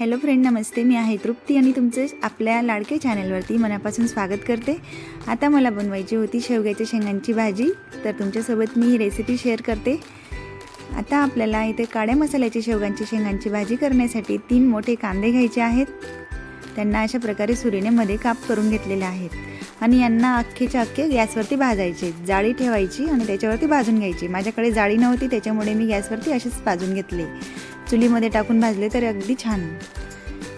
Hello friend नमस्ते. मी आहे तृप्ती आणि तुमचं आपल्या लाडके चॅनलवरती मनापासून स्वागत करते. आता मला बनवायची होती शेवग्याच्या शेंगांची भाजी तर तुमच्यासोबत मी ही रेसिपी शेअर करते. आता आपल्याला इथे काळ्या मसाल्याची शेवगांची शेंगांची भाजी करण्यासाठी तीन मोठे कांदे घ्यायचे आहेत. त्यांना अशा प्रकारे सुरीनेमध्ये काप करून घेतलेले आहेत. आणि यांना अख्खेच्या अख्खे गॅसवरती भाजायचे. जाळी ठेवायची आणि त्याच्यावरती भाजून घ्यायची. माझ्याकडे जाळी नव्हती त्याच्यामुळे मी गॅसवरती असेच भाजून घेतले. चुलीमध्ये टाकून भाजले तर अगदी छान.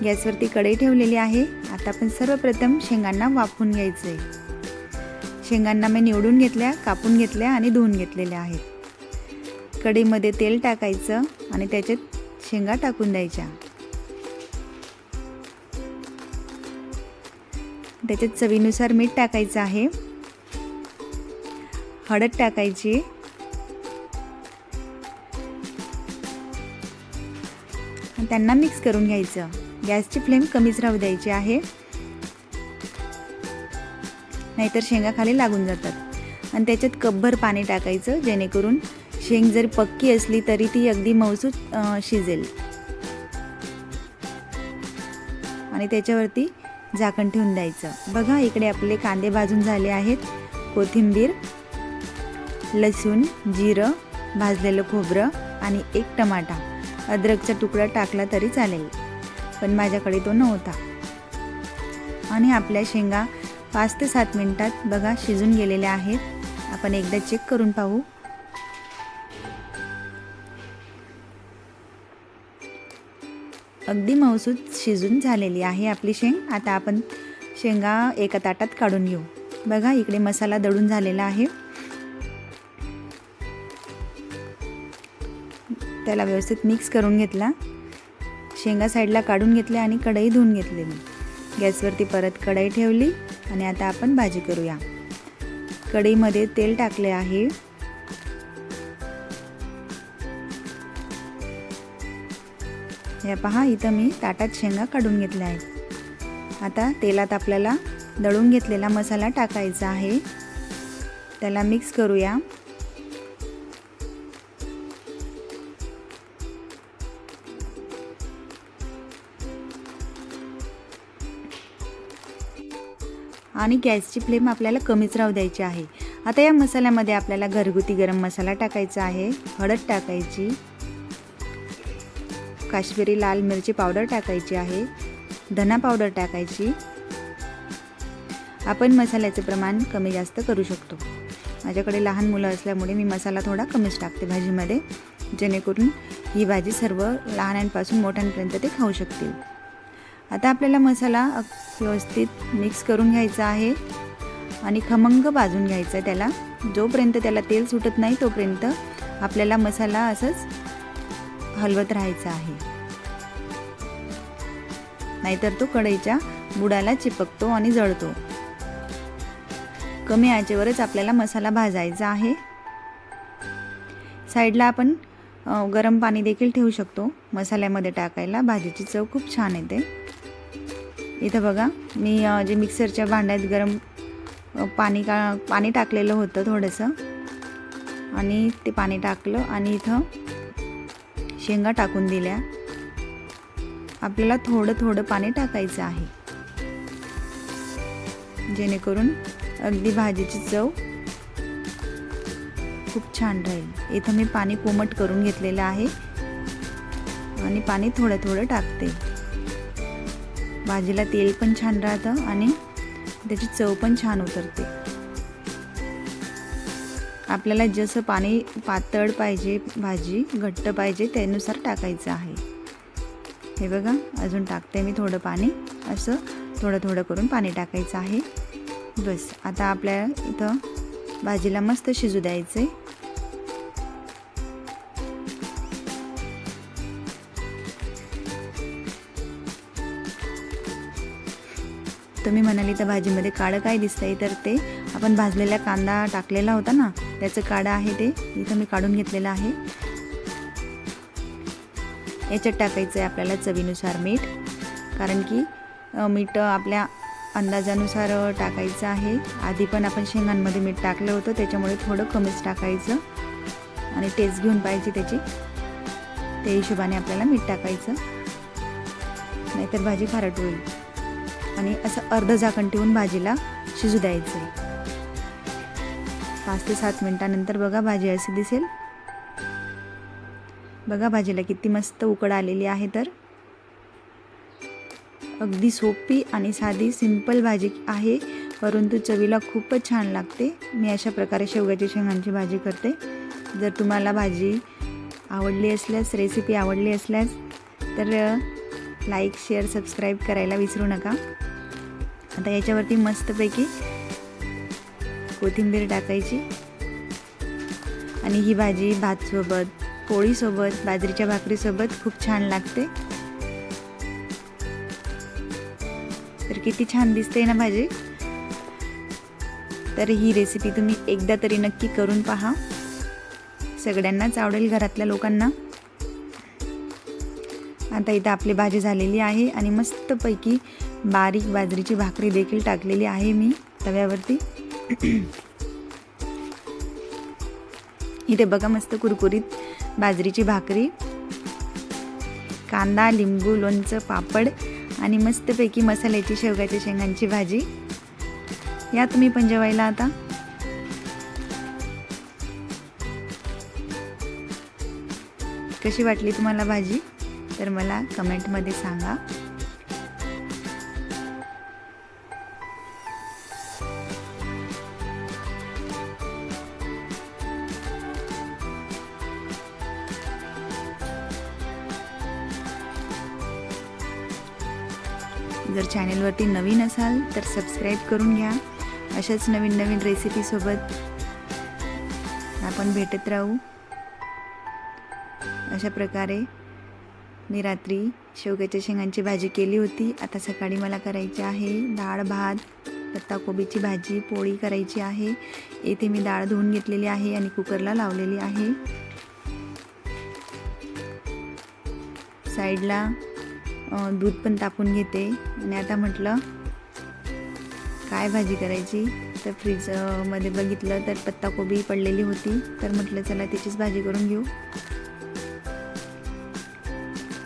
गॅसवरती कढई ठेवलेली आहे. आता आपण सर्वप्रथम शेंगांना वाफून घ्यायचं आहे शेंगांना मी निवडून घेतल्या कापून घेतल्या आणि धुवून घेतलेल्या आहेत. कढईमध्ये तेल टाकायचं आणि त्याच्यात शेंगा टाकून द्यायच्या. त्याच्यात चवीनुसार मीठ टाकायचं आहे. हळद टाकायची. त्यांना मिक्स करून घ्यायचं. गॅसची फ्लेम कमीच राहू द्यायची आहे. नाहीतर शेंगा खाली लागून जातात. आणि त्याच्यात कपभर पाणी टाकायचं जेणेकरून शेंग जर पक्की असली तरी ती अगदी मौसूत शिजेल. आणि त्याच्यावरती झाकण ठेवून द्यायचं. बघा इकडे आपले कांदे भाजून झाले आहेत. कोथिंबीर लसूण जिरं भाजलेलं खोबरं आणि एक टमाटा. अद्रकचा तुकडा टाकला तरी चालेल पण माझ्याकडे तो नव्हता. आणि आपल्या शेंगा पाच ते सात मिनटात बघा शिजून गेलेल्या आहेत. आपण एकदा चेक करून पाहू. अगदी मौसूद शिजून झालेली आहे आपली शेंग. आता आपण शेंगा एका ताटात काढून घेऊ. बघा इकडे मसाला दळून झालेला आहे. त्याला व्यवस्थित मिक्स करून घेतला. शेंगा साईडला काढून घेतल्या आणि कढई धुवून घेतलेली गॅसवरती परत कढई ठेवली आणि आता आपण भाजी करूया. कढईमध्ये तेल टाकले आहे. या पहा इथं मी ताटात शेंगा काढून घेतल्या आहेत. आता तेलात आपल्याला दळून घेतलेला मसाला टाकायचा आहे. त्याला मिक्स करूया. आणि गॅसची फ्लेम आपल्याला कमीच राहू द्यायची आहे. आता या मसाल्यामध्ये आपल्याला घरगुती गरम मसाला टाकायचा आहे. हळद टाकायची. काश्मीरी लाल मिरची पावडर टाकायची आहे. धना पावडर टाकायची. आपण मसाल्याचे प्रमाण कमी जास्त करू शकतो. माझ्याकडे लहान मुलं असल्यामुळे मी मसाला थोडा कमीच टाकते भाजीमध्ये जेणेकरून ही भाजी सर्व लहानांपासून मोठ्यांपर्यंत ते खाऊ शकतील. आता आपल्याला मसाला व्यवस्थित मिक्स करून घ्यायचा आहे. आणि खमंग भाजून घ्यायचा आहे त्याला. जोपर्यंत त्याला तेल सुटत नाही तोपर्यंत आपल्याला मसाला असंच हलवत राहायचा आहे. नाहीतर तो कढईच्या बुडाला चिपकतो आणि जळतो. कमी आचेवरच आपल्याला मसाला भाजायचा आहे. साईडला आपण गरम पाणी देखील ठेवू शकतो. मसाल्यामध्ये टाकायला भाजीची चव खूप छान येते. इथं बघा मी जे मिक्सरच्या भांड्यात गरम पाणी का पाणी टाकलेलं होतं थोडंसं. आणि ते पाणी टाकलं आणि इथं शेंगा टाकून दिल्या. आपल्याला थोडं थोडं पाणी टाकायचं आहे. जेणेकरून अगदी भाजीची चव खूप छान राहील. इथं मी पाणी कोमट करून घेतलेलं आहे. आणि पाणी थोडं थोडं टाकते. भाजीला तेल पण छान राहतं आणि त्याची चव पण छान उतरते. आपल्याला जसं पाणी पातळ पाहिजे भाजी घट्ट पाहिजे त्यानुसार टाकायचं आहे. हे बघा अजून टाकते मी थोडं पाणी. असं थोडं थोडं करून पाणी टाकायचं आहे. बस आता आपल्या इथं भाजीला मस्त शिजू द्यायचं आहे तुम्ही म्हणाली तर भाजीमध्ये काळं काय दिसतंय? तर ते आपण भाजलेला कांदा टाकलेला होता ना त्याचं काळं आहे ते. इथं मी काढून घेतलेलं आहे. याच्यात टाकायचं आहे आपल्याला चवीनुसार मीठ. कारण की मीठ आपल्या अंदाजानुसार टाकायचं आहे. आधी पण आपण शेंगांमध्ये मीठ टाकलं होतं त्याच्यामुळे थोडं कमीच टाकायचं. आणि टेस्ट घेऊन पाहिजे त्याची. त्या हिशोबाने आपल्याला मीठ टाकायचं. नाहीतर भाजी खारट होईल. आणि असं अर्ध झाकण ठेवून भाजीला शिजू द्यायचं. आहे पाच ते सात मिनटानंतर बघा भाजी अशी दिसेल. बघा भाजीला किती मस्त उकड आलेली आहे तर. अगदी सोपी आणि साधी सिंपल भाजी आहे परंतु चवीला खूपच छान लागते. मी अशा प्रकारे शेवग्याच्या शेंगांची भाजी करते. जर तुम्हाला भाजी आवडली असल्यास रेसिपी आवडली असल्यास तर लाईक शेअर सबस्क्राईब करायला विसरू नका. आता याच्यावरती मस्तपैकी कोथिंबीर टाकायची. आणि ही भाजी भातसोबत पोळीसोबत बाजरीच्या भाकरीसोबत खूप छान लागते. तर किती छान दिसते ना भाजी. तर ही रेसिपी तुम्ही एकदा तरी नक्की करून पहा. सगळ्यांनाच आवडेल घरातल्या लोकांना. आता इथं आपली भाजी झालेली आहे आणि मस्तपैकी बारीक बाजरीची भाकरी देखील टाकलेली आहे मी तव्यावरती. इथे बघा मस्त कुरकुरीत बाजरीची भाकरी. कांदा लिंबू लोणचं पापड आणि मस्तपैकी मसाल्याची शेवगाच्या शेंगांची भाजी. या तुम्ही पण जेवायला आता. कशी वाटली तुम्हाला भाजी? तर मला कमेंटमध्ये सांगा. जर चॅनेलवरती नवीन असाल तर सबस्क्राईब करून घ्या. अशाच नवीन नवीन रेसिपीसोबत आपण भेटत राहू. अशा प्रकारे मी रात्री शेवग्याच्या शेंगांची भाजी केली होती. आता सकाळी मला करायची आहे डाळ भात पत्ताकोबीची भाजी पोळी करायची आहे. येथे मी डाळ धुवून घेतलेली आहे आणि कुकरला लावलेली आहे. साईडला दूध पण तापून घेते. आणि आता म्हटलं काय भाजी करायची? तर फ्रीजमध्ये बघितलं तर पत्ताकोबी पडलेली होती. तर म्हटलं चला त्याचीच भाजी करून घेऊ.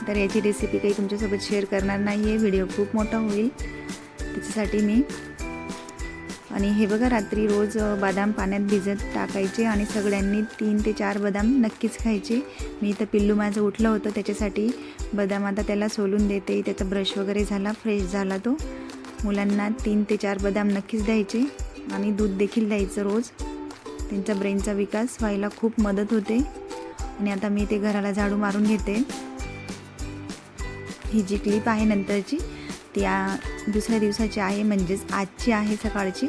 तर याची रेसिपी काही तुमच्यासोबत शेअर करणार नाही आहे व्हिडिओ खूप मोठा होईल. त्याच्यासाठी मी आणि हे बघा रात्री रोज बदाम पाण्यात भिजत टाकायचे आणि सगळ्यांनी तीन ते चार बदाम नक्कीच खायचे. मी इथं पिल्लू माझं उठलं होतं त्याच्यासाठी बदाम आता त्याला सोलून देते. त्याचा ब्रश वगैरे झाला फ्रेश झाला तो. मुलांना तीन ते चार बदाम नक्कीच द्यायचे आणि दूध देखील द्यायचं रोज. त्यांचा ब्रेनचा विकास व्हायला खूप मदत होते. आणि आता मी ते घराला झाडू मारून घेते. ही जी क्लिप आहे नंतरची ती दुसऱ्या दिवसाची आहे म्हणजेच आजची आहे सकाळची.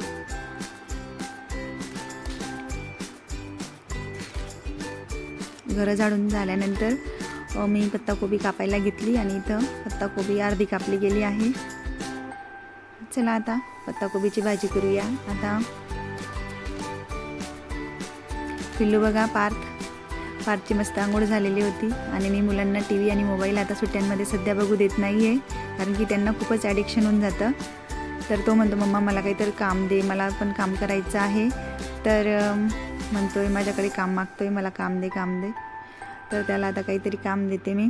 घरं झाडून झाल्यानंतर मी पत्ताकोबी कापायला घेतली आणि इथं पत्ताकोबी अर्धी कापली गेली आहे. चला आता पत्ताकोबीची भाजी करूया. आता पिल्लू बघा पार्थ. फारची मस्त आंघोळ झालेली होती. आणि मी मुलांना टी व्ही आणि मोबाईल आता सुट्ट्यांमध्ये सध्या बघू देत नाही आहे कारण की त्यांना खूपच ॲडिक्शन होऊन जातं. तर तो म्हणतो मम्मा मला काहीतरी काम दे मला पण काम करायचं आहे. तर म्हणतो आहे माझ्याकडे काम मागतो आहे मला काम दे काम दे. तर त्याला आता काहीतरी काम देते मी.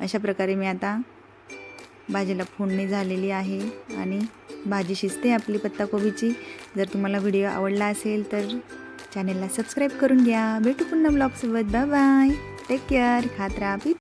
अशा प्रकारे मी आता भाजीला फोडणी झालेली आहे आणि भाजी शिजते आपली पत्ताकोबीची. जर तुम्हाला व्हिडिओ आवडला असेल तर चॅनेलला सबस्क्राईब करून घ्या. भेटू पुन्हा ब्लॉगसोबत बाय बाय टेक केअर खात राहा.